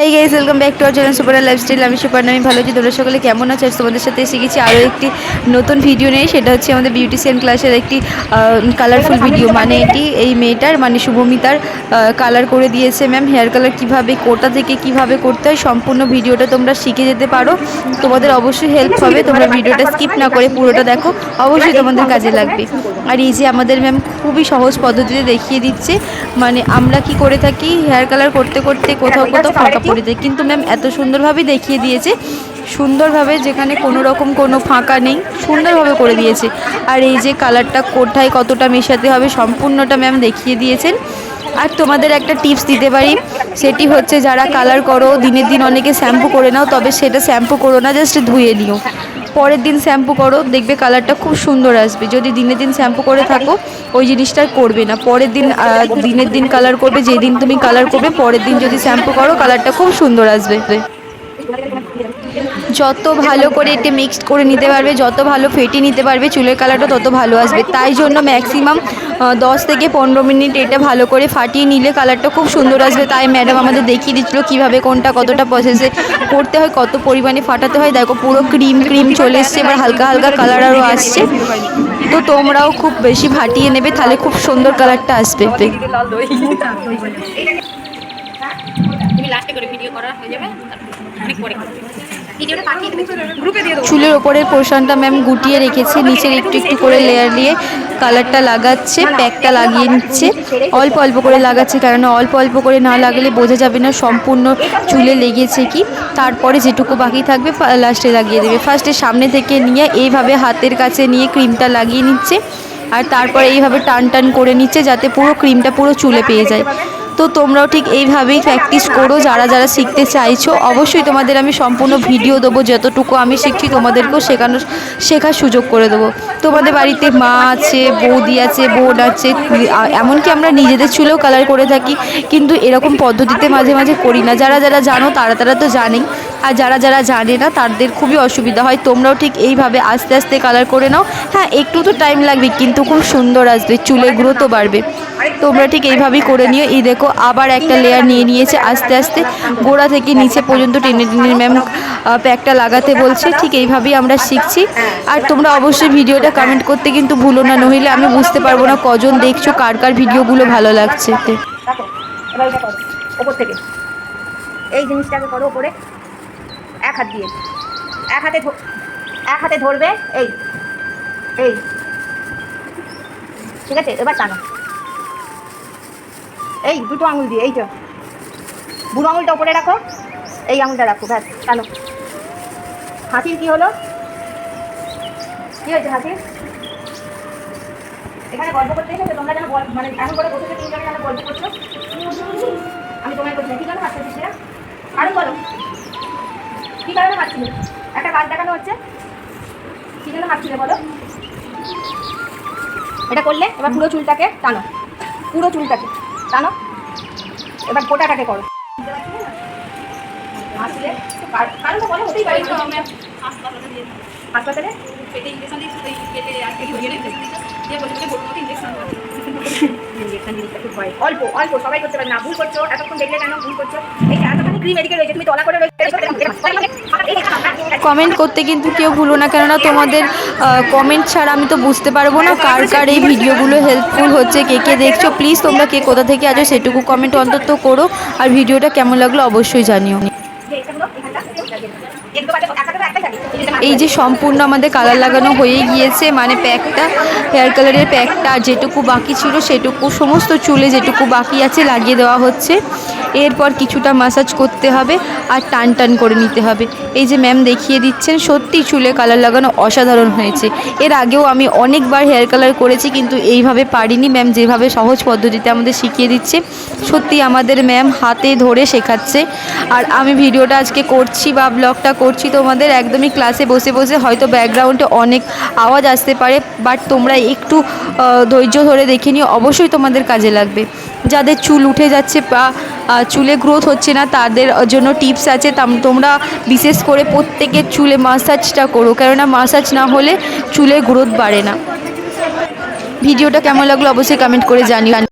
Hey guys welcome back to our channel super lifestyle আমি super আমি ভালো আছি তোমরা সকলে কেমন আছো? তোমাদের সাথে এসে গেছি আরও একটি নতুন ভিডিও নেই সেটা হচ্ছে আমাদের বিউটিশিয়ান ক্লাসের একটি কালারফুল ভিডিও মানে এটি এই মেয়েটার মানে শুভমিতার কালার করে দিয়েছে ম্যাম হেয়ার কালার কীভাবে কোটা থেকে কীভাবে করতে হয় সম্পূর্ণ ভিডিওটা তোমরা শিখে যেতে পারো। তোমাদের অবশ্যই হেল্প হবে। তোমরা ভিডিওটা স্কিপ না করে পুরোটা দেখো। অবশ্যই তোমাদের কাজে লাগবে। আর এই যে আমাদের ম্যাম খুবই সহজ পদ্ধতিতে দেখিয়ে দিচ্ছে মানে আমরা কি করে থাকি হেয়ার কালার করতে করতে কোথাও কোথাও ফাঁকা দেয় কিন্তু ম্যাম এত সুন্দরভাবে দেখিয়ে দিয়েছে। সুন্দরভাবে যেখানে কোনো রকম কোনো ফাঁকা নেই, সুন্দরভাবে করে দিয়েছে। আর এই যে কালারটা কোথায় কতটা মেশাতে হবে সম্পূর্ণটা ম্যাম দেখিয়ে দিয়েছেন। আর তোমাদের একটা টিপস দিতে পারি, সেটি হচ্ছে যারা কালার করো, দিনের দিন অনেকে শ্যাম্পু করে নাও, তবে সেটা শ্যাম্পু করো না জাস্ট ধুয়ে নিও। পরের দিন শ্যাম্পু করো, দেখবে কালারটা খুব সুন্দর আসবে। যদি দিনের দিন শ্যাম্পু করে থাকো, ওই জিনিসটা করবে না। পরের দিন দিনের দিন কালার করবে, যেদিন তুমি কালার করবে, পরের দিন যদি শ্যাম্পু করো কালারটা খুব সুন্দর আসবে। যত ভালো করে এটি মিক্সড করে নিতে পারবে, যত ভালো ফেটে নিতে পারবে, চুলের কালারটা তত ভালো আসবে। তাই জন্য ম্যাক্সিমাম দশ থেকে পনেরো মিনিট এটা ভালো করে ফাটিয়ে নিলে কালারটা খুব সুন্দর আসবে। তাই ম্যাডাম আমাদের দেখিয়ে দিচ্ছিল কীভাবে কোনটা কতটা প্রসেসে করতে হয়, কত পরিমাণে ফাটাতে হয়। দেখো পুরো ক্রিম ক্রিম চলে এসছে, এবার হালকা হালকা কালার আরও আসছে। তো তোমরাও খুব বেশি ফাটিয়ে নেবে, তাহলে খুব সুন্দর কালারটা আসবে লাস্টে করে ভিডিও করা হয়ে যাবে অনেক পরে চুলের ওপরের পোর্শনটা ম্যাম গুটিয়ে রেখেছে নিচের একটু একটু করে লেয়ার দিয়ে কালারটা লাগাচ্ছে প্যাকটা লাগিয়ে নিচ্ছে। অল্প অল্প করে লাগাচ্ছে কেননা অল্প অল্প করে না লাগালে বোঝা যাবে না সম্পূর্ণ চুলে লেগেছে কি। তারপরে যেটুকু বাকি থাকবে লাস্টে লাগিয়ে দেবে। ফার্স্টে সামনে থেকে নিয়ে এইভাবে হাতের কাছে নিয়ে ক্রিমটা লাগিয়ে নিচ্ছে। আর তারপরে এইভাবে টান টান করে নিচ্ছে যাতে পুরো ক্রিমটা পুরো চুলে পেয়ে যায়। তো তোমরাও ঠিক এইভাবেই প্র্যাকটিস করো। যারা যারা শিখতে চাইছো, অবশ্যই তোমাদের আমি সম্পূর্ণ ভিডিও দেবো। যতটুকু আমি শিখছি, তোমাদেরকেও শেখানোর, শেখার সুযোগ করে দেবো। তোমাদের বাড়িতে মা আছে, বৌদি আছে, বোন আছে এমনকি আমরা নিজেদের চুলেও কালার করে থাকি। কিন্তু এরকম পদ্ধতিতে মাঝে মাঝে করি না। যারা যারা জানো, তারা তারা তো জানেই। আর যারা যারা জানে না, তাদের খুবই অসুবিধা হয়। তোমরাও ঠিক এইভাবে আস্তে আস্তে কালার করে নাও। হ্যাঁ একটু তো টাইম লাগবে, কিন্তু খুব সুন্দর আসবে, চুলের গ্রোথও বাড়বে। তোমরা ঠিক এইভাবেই করে নিও। এই দেখো, আবার একটা লেয়ার নিয়ে নিয়েছে আস্তে আস্তে। গোড়া থেকে নিচে পর্যন্ত টেনে টেনে ম্যাম প্যাকটা লাগাতে বলছে। ঠিক এইভাবেই আমরা শিখছি। আর তোমরা অবশ্যই ভিডিওটা কমেন্ট করতে কিন্তু ভুলো না, নইলে আমি বুঝতে পারব না কজন দেখছ, কার কার ভিডিওগুলো ভালো লাগছে। করো এই জিনিসটাকে করো, ওপরে। এক হাত দিয়ে। এক হাতে এক হাতে ধরবে, এই এই। ঠিক আছে, এবার টানো। এই, দুটো আঙুল দিয়ে এইটা বুড়ো আঙুলটা উপরে রাখো, এই আঙুলটা রাখো, ব্যাস, টানো। হাতির কি হলো? কি হয়েছে হাতির এখানে গল্প করতে এসেছ, তোমরা যেন মানে এমন করে বসেছো তিনজনে যেন গল্প করছ? আমি তোমায় করছি কি কারণে হাসতে দিচ্ছি আরও বলো। কি কারণে হাসছিলে একটা কাজ দেখানো হচ্ছে। কি জন্য হাসছিলে বলো? এটা করলে এবার পুরো চুলটাকে টানো। পুরো চুলটাকে টানো। এবার গোটাটাকে করো। হাসলে কার- কারণটা বলো, হতেই পারে। হাসপাতালে? ইঞ্জেকশন জিনিসটা খুব ভয় কমেন্ট করতে কিন্তু কেউ ভুলো না, কেননা তোমাদের কমেন্ট ছাড়া আমি তো বুঝতে পারব না কার কার এই ভিডিওগুলো হেল্পফুল হচ্ছে, কে কে দেখছ। প্লিজ তোমরা কে কোথা থেকে আছো, সেটুকু কমেন্ট অন্তত করো। আর ভিডিওটা কেমন লাগল অবশ্যই জানিও। এই যে সম্পূর্ণ আমাদের কালার লাগানো হয়ে গিয়েছে মানে প্যাকটা হেয়ার কালারের প্যাকটা যেটুকু বাকি ছিল সেটুকু, সমস্ত চুলে যেটুকু বাকি আছে লাগিয়ে দেওয়া হচ্ছে। এরপর কিছুটা মাসাজ করতে হবে আর টান টান করে নিতে হবে। এই যে ম্যাম দেখিয়ে দিচ্ছেন সত্যি চুলে কালার লাগানো অসাধারণ হয়েছে। এর আগেও আমি অনেকবার হেয়ার কালার করেছি কিন্তু এইভাবে পারিনি। ম্যাম যেভাবে সহজ পদ্ধতিতে আমাদের শিখিয়ে দিচ্ছে সত্যি আমাদের ম্যাম হাতে ধরে শেখাচ্ছে। আর আমি ভিডিওটা আজকে করছি বা ব্লগটা করছি, তোমাদের একদমই ক্লাসে বসে বসে হয়তো ব্যাকগ্রাউন্ডে অনেক আওয়াজ আসতে পারে বাট তোমরা একটু ধৈর্য ধরে দেখে নিও, অবশ্যই তোমাদের কাজে লাগবে। যাদের চুল উঠে যাচ্ছে বা চুলে গ্রোথ হচ্ছে না, তাদের জন্য টিপস আছে। তাম- তোমরা বিশেষ করে প্রত্যেকের চুলে মাসাজটা করো, কেননা মাসাজ না হলে চুলে গ্রোথ বাড়ে না। ভিডিওটা কেমন লাগল অবশ্যই কমেন্ট করে জানিও।